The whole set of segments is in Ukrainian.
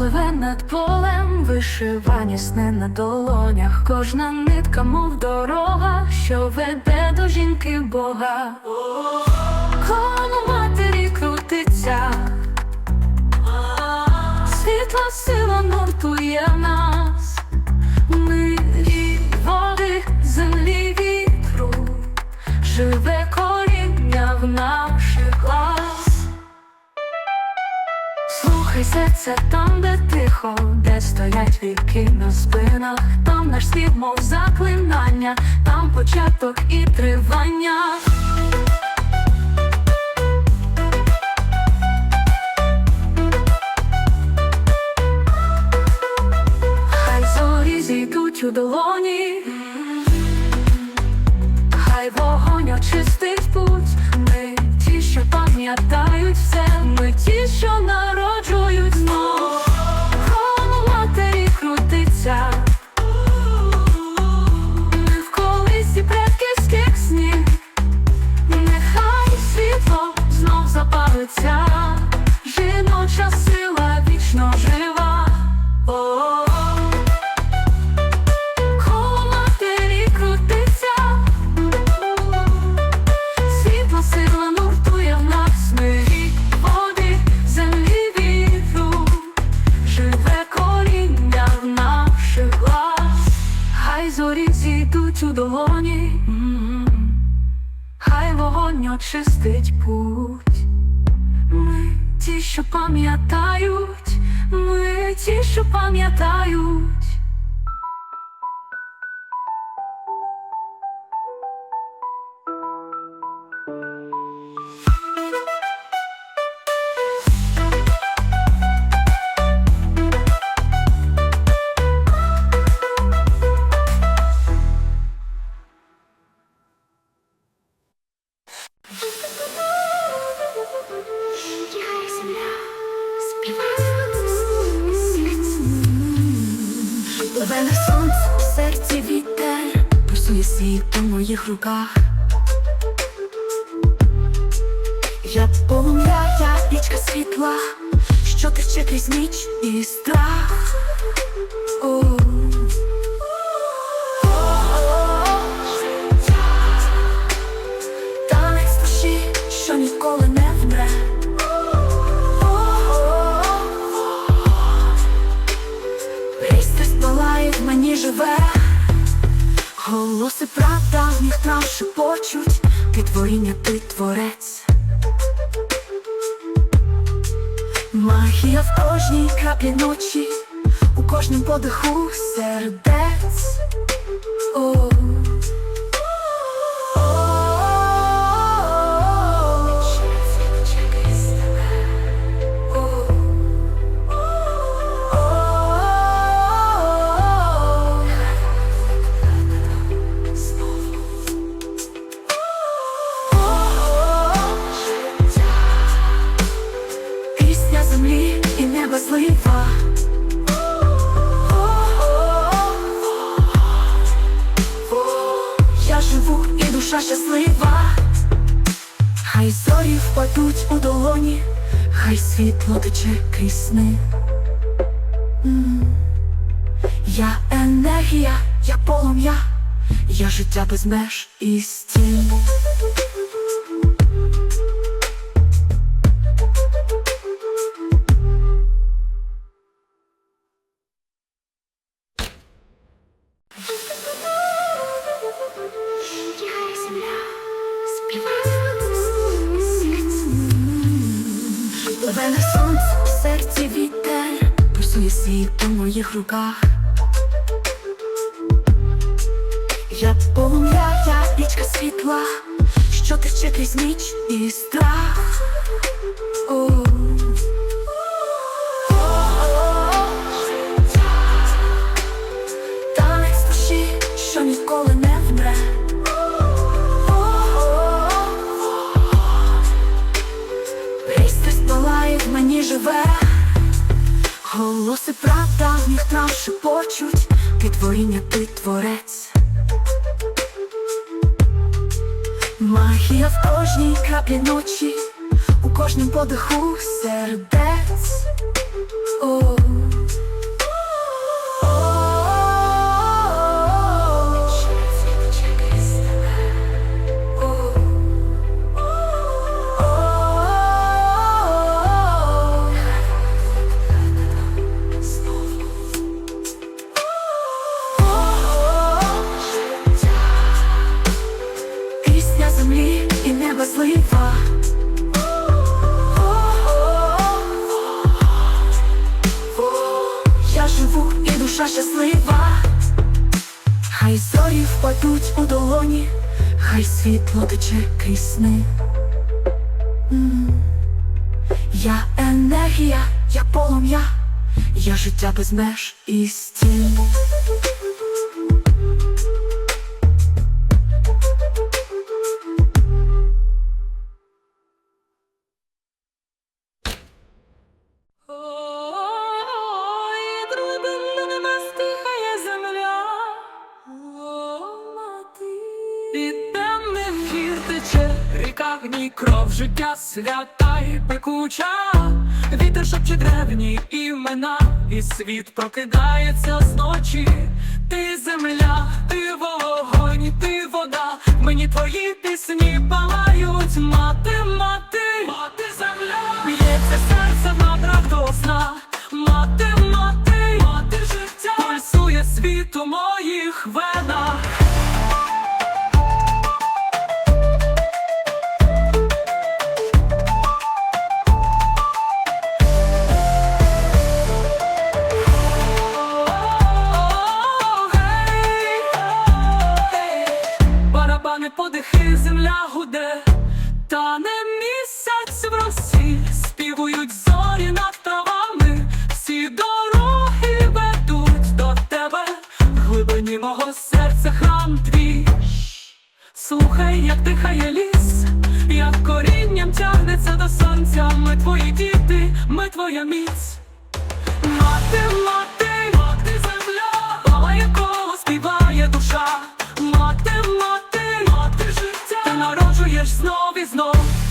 Пливе над полем, вишивані сни на долонях, кожна нитка, мов дорога, що веде до жінки Бога. Коло матері крутиться, світла сила нуртує нас, ми і води, землі вітру, живе коріння в наших глаз. Слухай серце там, де де стоять віки на спинах, там наш світ, мов заклинання, там початок і тривання. Хай зорі зійдуть у долоні, хай вогонь очистить путь. Ми ті, що пам'ятають все, вогонь очистить путь. Ми ті, що пам'ятають, ми ті, що пам'ятають. Моїх подиху сердець. Енергія, я полум'я, я життя без меж і стін. Пливе на сонце, в серці вітер, пульсує світ у моїх руках. Крізь ніч і страх. О. Танець душі, що ніколи не вмре. Христос палає в мені живе, голоси прадавніх трав шепочуть, ти творіння, ти творець. Магія в кожній краплі ночі, у кожнім подиху сердець. Зорі впадуть у долоні, хай світло тече крізь. Я енергія, я полум'я, я життя без меж і стін. Життя свята і пекуча. Вітер шепче древні імена, і світ прокидається зночі. Ти земля, ти вогонь, ти вода. Мені твої пісні палають, мати, мати, мати земля. Б'ється серце в надрах до сна. Мати, мати, мати життя, пульсує світ у моїх венах. Народжуєш знов і знов.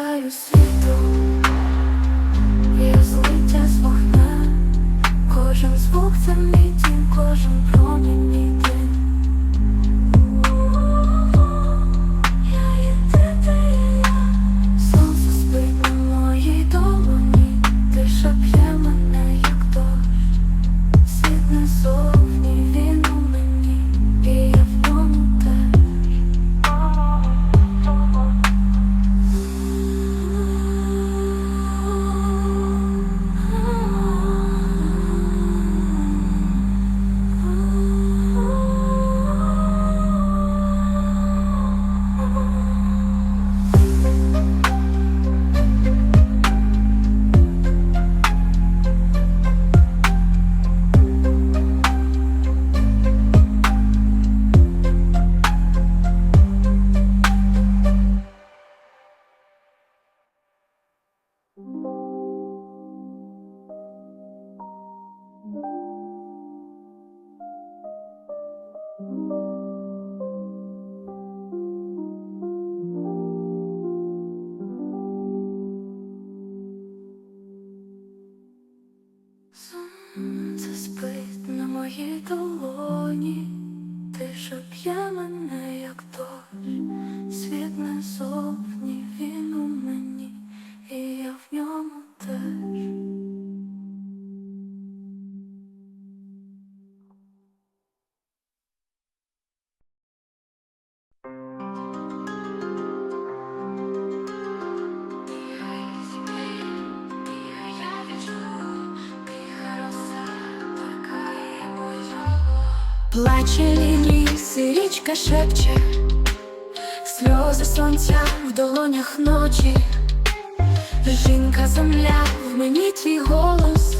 Я світу, я злиття з вогна, кожен звук це мій дім, кожен промінь мій день. Моїй долоні, ти п'є мене, як дощ, Плаче ліс, і річка шепче, сльози сонця в долонях ночі, жінка земля, в мені твій голос,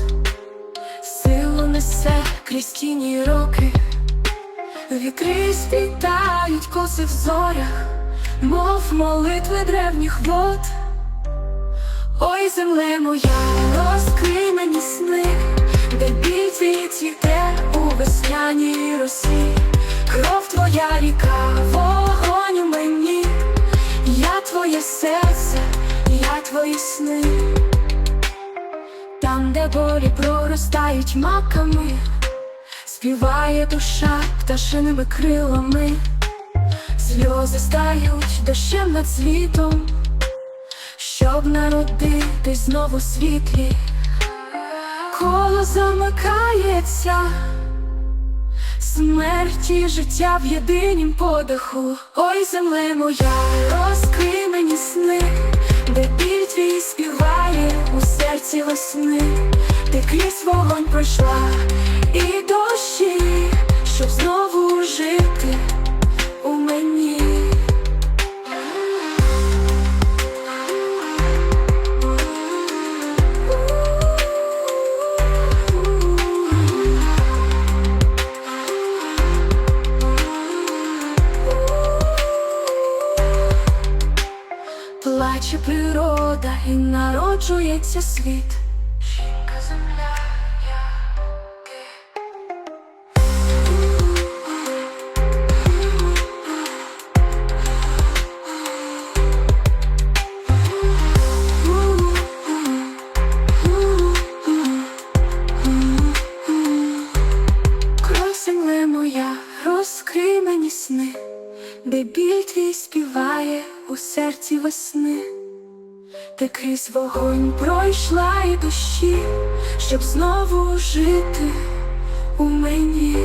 силу несе крізь тіні роки, вікри спітають коси в зорях, мов молитви древніх вод. Ой, земле моя, розкрий мені сни, де біль твій цвіте у весняній кров твоя ріка, вогонь у мені, я твоє серце, я твої сни, там, де болі проростають маками, співає душа пташиними крилами, сльози стають дощем над світом щоб народитись знову світлі, коло замикається, смерті життя в єдинім подиху. Ой, земле моя, розкрий мені сни, де біль твій співає у серці весни, ти крізь вогонь пройшла і дощі, щоб знову жити у мені. влада і народжується світ. Жінка земля. Земле моя, розкрий сни, де біль твій співає у серці весни. Ти крізь вогонь пройшла і душі, щоб знову жити у мені.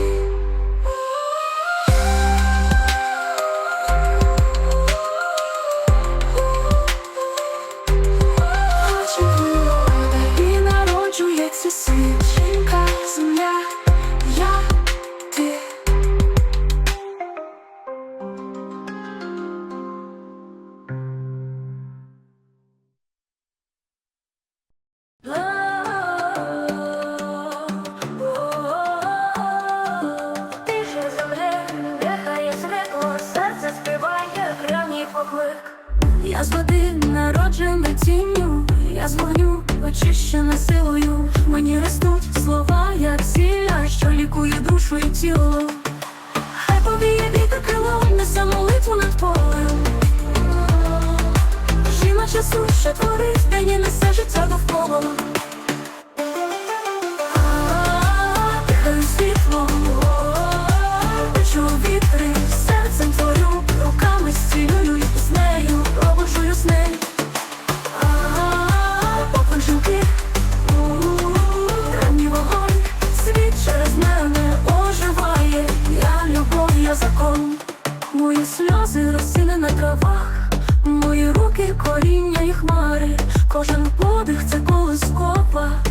Я з води народжена тінню, я з вогню очищена силою. Мені ростуть слова, як сіля, що лікує душу і тіло. Хай повіє вітер крилом, несе молитву над полем. Жіна часу, що творить, день і несе життя довкола. Коріння і хмари, кожен подих це колискова.